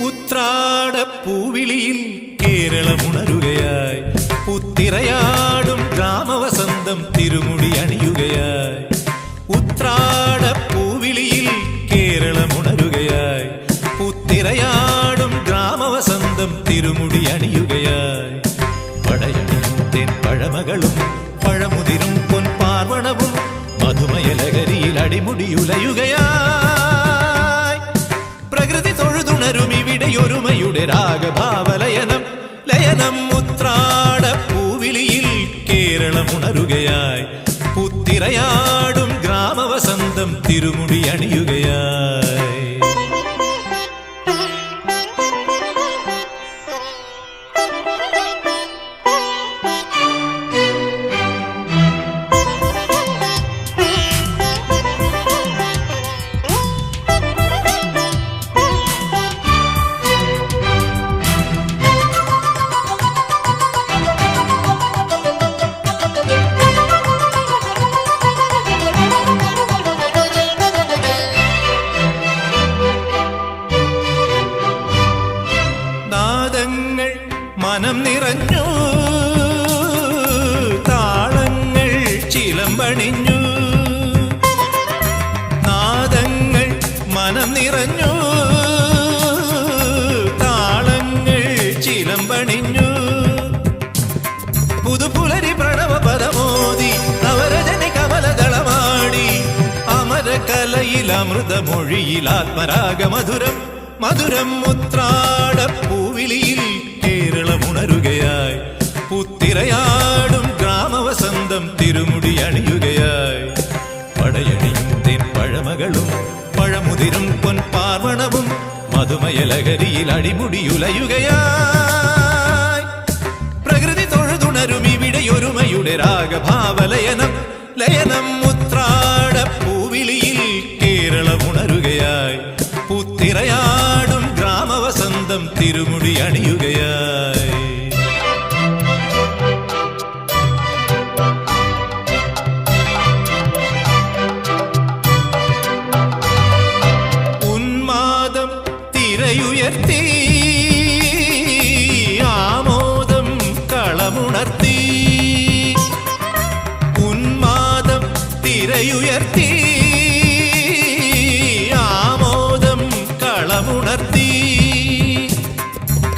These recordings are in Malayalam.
ഉത്രാടപ്പൂവിളിയിൽ കേരളമുണരുകയായി. പുത്തിറയാടും ഗ്രാമവസന്തം തിരുമുടി അണിയുകയായി. ഉത്രാടപ്പൂവിളിയിൽ കേരളമുണരുകയായി. പുത്തിറയാടും ഗ്രാമവസന്തം തിരുമുടി അണിയുകയായി. പടയണിയും തെൻ പഴമകളും പഴമുതിരും പൊൻപാർവണവും മധുമയലകരിയിൽ അടിമുടിയുലയുകയായി തൊഴുതുണരും ഇവിടെയൊരുമയുടെ രാഗഭാവലയനം. ലയനം ഉത്രാട പൂവിളിയിൽ കേരളം ഉണരുകയായി. പുത്തിറയാടും ഗ്രാമവസന്തം തിരുമുടി അണിയുകയായി. ചിലമ്പണിഞ്ഞു നാദങ്ങൾ മനം നിറഞ്ഞു. താളങ്ങൾ ചിലമ്പണിഞ്ഞു. പുതുപുലരി പ്രണവ പദമോദി നവരജനി കമലദളമാടി അമരകലയിൽ അമൃതമൊഴിയിൽ ആത്മരാഗ മധുരം മധുരം മുത്രാട തെൻ പഴമകളും പഴമുതിരും പൊൻപാർവണവും മധുമയലഹരിയിൽ അടിമുടിയുലയുകയായി. പ്രകൃതി തൊഴുതുണരും ഇവിടെയൊരുമയുടെ രാഗഭാവലയനം ലയനം തിരയുയർത്തി ആമോദം കളമുണർത്തി. ഉന്മാദം തിരയുയർത്തി. ആമോദം കളമുണർത്തി.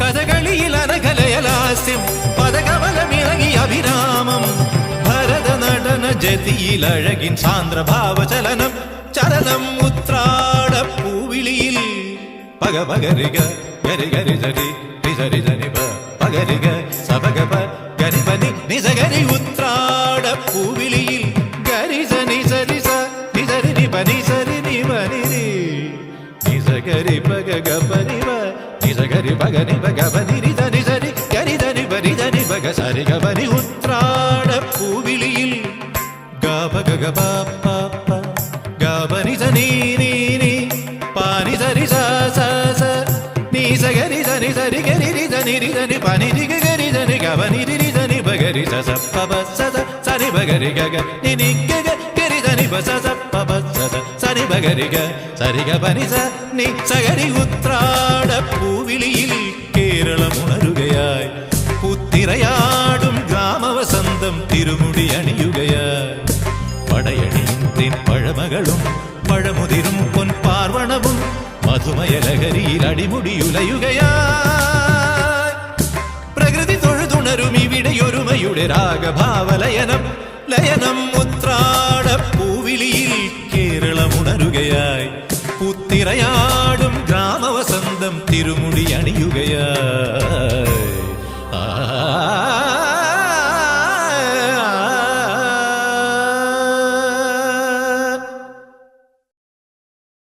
കഥകളിയിൽ അനകലയലാസ്യം പദകമലമിളകി അഭിരാമം. ഭരത നടന ജതിയിൽ അഴകിൻ സാന്ദ്രഭാവചലനം. ചലനം ഉത്രാട പൂവിളിയിൽ పగ పగరిగ గరి గరి జరి రిజరి జని ప పగరిగ సపగ ప గరి పని నిజ గరి ఉత్రాడ పూవిలియిల్ గరి జని సరి స నిజరి ని పని సరి ని మని రి నిజ గరి పగ గ పని వ నిజ గరి పగ ని పగ పని రి జని సరి గరి జని పని జని పగ సరి గ పని ఉత్రాడ పూవిలియిల్ గ పగ గ ప ప ప గ పని జని ని ഗരി ഗ ഗ നി നി ഗ ഗ ഗരി ധനി പ സ സ പ പ സ സ സനി പ ഗരി ഗ സരി ഗ പനി സ നി സ ഗരി ഉത്രാട പൂവിളിയിൽ കേരളമുണരുകയായി പുത്തിറയാടും ഗ്രാമവസന്തം തിരുമുടി അണിയുകയായി പടയണിയും തെൻ പഴമകളും പഴമുതിരും പൊൻപാർവണവും മധുമയലകരിയിൽ അടിമുടിയുലയുകയായി ഇവിടെയൊരുമയുടെ രാഗഭാവലയനം ലയനം ഉത്രാട പൂവിളിയിൽ കേരളമുണരുകയായി. പുത്തിറയാടും ഗ്രാമവസന്തം തിരുമുടി അണിയുകയായി.